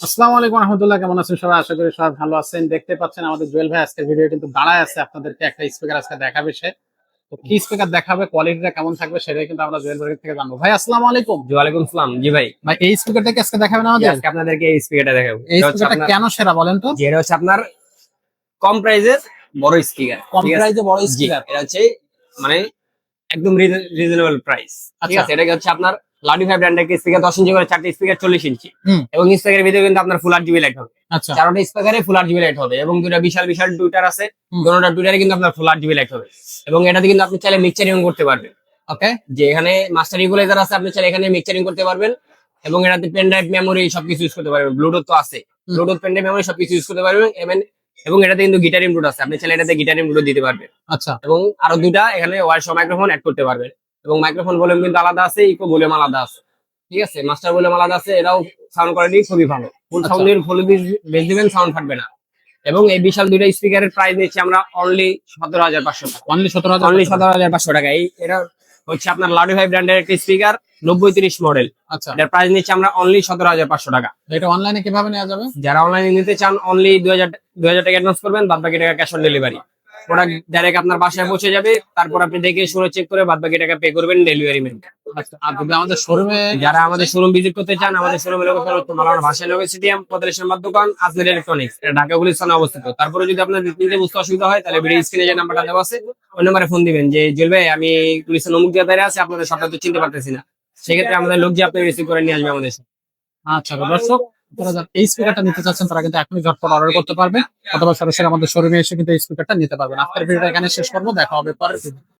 আসসালামু আলাইকুম রহমতুল্লাহ কেমন আছেন সবাই? আশা করি সবাই ভালো আছেন। দেখতে পাচ্ছেন আমাদের জুয়েল ভাই আজকের ভিডিও কিন্তু দাঁড়ায় আছে। আপনাদেরকে একটা স্পিকার আজকে দেখাবে সে। তো কি স্পিকার দেখাবে কোয়ালিটিটা কেমন থাকবে সেটাই কিন্তু আমরা জুয়েল ভাইয়ের থেকে জানব। ভাই আসসালামু আলাইকুম। জি ওয়ালাইকুম সালাম। জি ভাই। ভাই এই স্পিকারটা কি আজকে দেখাবেন আমাদের? আজকে আপনাদেরকে এই স্পিকারটা দেখাবো। এই স্পিকারটা কেন সেরা বলেন তো? এটা হচ্ছে আপনার কম প্রাইজের বড় স্পিকার কম প্রাইসে বড় স্পিকার এটা হচ্ছে মানে একদম রিজনেবল প্রাইস ঠিক আচ্ছা। আছে? এটা হচ্ছে আপনার লাউডি ফাইভ ব্র্যান্ডের স্পিকার দশ ইঞ্চি করে চারটে স্পিকার চল্লিশ ইঞ্চি। এবং স্পিকারের ভিতরে কিন্তু আপনার ফুল জিবি লাইট হবে। আচ্ছা। চারটা স্পিকারে ফুল জিবি লাইট হবে এবং দুটা বিশাল বিশাল টুইটার আছে। দুটা টুইটারে কিন্তু আপনার ফুল জিবি লাইট হবে। এবং এটাতে কিন্তু আপনি চাইলে করতে পারবেন। ওকে যে এখানে মাস্টার ইকুয়ালাইজার আছে আপনি চাইলে এখানে মিক্সারিং করতে পারবেন। এবং এটাতে পেন ড্রাইভ মেমোরি সবকিছু ইউজ করতে পারবেন। ব্লুটুথ তো আছে। ব্লুটুথ পেন ড্রাইভ মেমোরি সবকিছু ইউজ করতে পারবেন। এবং এবং এটাতে কিন্তু গিটার আছে। আপনি চাইলে এটাতে গিটার ইনপুট দিতে পারবেন। আচ্ছা। এবং আরও দুইটা এখানে মাইক্রোফোন অ্যাড করতে পারবেন। এবং মাইক্রোফোন ভলিউম কিন্তু আলাদা আছে ইকো ভলিউম আলাদা আছে। ঠিক আছে? মাস্টার ভলিউম আলাদা আছে এরাও সাউন্ড কোয়ালিটি খুবই ভালো। ফুল। সাউন্ডের ফুল বেস দিবেন সাউন্ড ফাটবে না। এবং এই বিশাল দুইটা স্পিকারের প্রাইস দিচ্ছি আমরা অনলি সতেরো হাজার পাঁচশো টাকা। অনলি সতেরো হাজার অনলি সতেরো হাজার পাঁচশো টাকা। এই এটা হচ্ছে আপনার লাডি ফাইভ ব্র্যান্ডের একটা স্পিকার নব্বই তিরিশ মডেল আচ্ছা। এটার প্রাইস নিচ্ছে আমরা অনলি সতেরো হাজার পাঁচশো টাকা। এটা অনলাইনে কীভাবে নেওয়া যাবে? যারা অনলাইনে নিতে চান অনলি দুই হাজার দুই হাজার টাকা অ্যাডভান্স করবেন বাদ বাকি টাকা cash on delivery product direct আপনার বাসায় পৌঁছে যাবে, তারপর আপনি দেখে শুনে চেক করে বাদ বাকি টাকা পে করবেন ডেলিভারি ম্যান আচ্ছা আমাদের শোরুমে যারা আমাদের শোরুম ভিজিট করতে চান, আমাদের শোরুমের লোকেশন হচ্ছে মালানা ভাষা নগর স্টেডিয়াম পদলেশ নাম্বার দোকান, আজমের ইলেকট্রনিক্স এটা ঢাকা গুলিস্তানে অবস্থিত। তারপরে যদি আপনার নিতে বুঝতে অসুবিধা হয়, তাহলে ভিডিও স্ক্রিনে যে নাম্বারটা দেওয়া আছে, ওই নাম্বারে ফোন দিবেন। যে, জুয়েল ভাই, আমি গুলিস্তান অমুক জায়গায় আছে, আপনাদের সবটা তো চিনতে পারতেছি না। সেক্ষেত্রে আমাদের লোক যে আপনি রিসিভ করে নিয়ে আসবে আমাদের আচ্ছা দর্শক আপনারা যারা এই স্পিকারটা নিতে চাচ্ছেন, তারা কিন্তু এখনই ঝটপট অর্ডার করতে পারবেন অথবা সরাসরি আমাদের শোরুমে এসে কিন্তু এই স্পিকারটা নিতে পারবেন আজকের ভিডিওটা এখানে শেষ করব, দেখা হবে তে।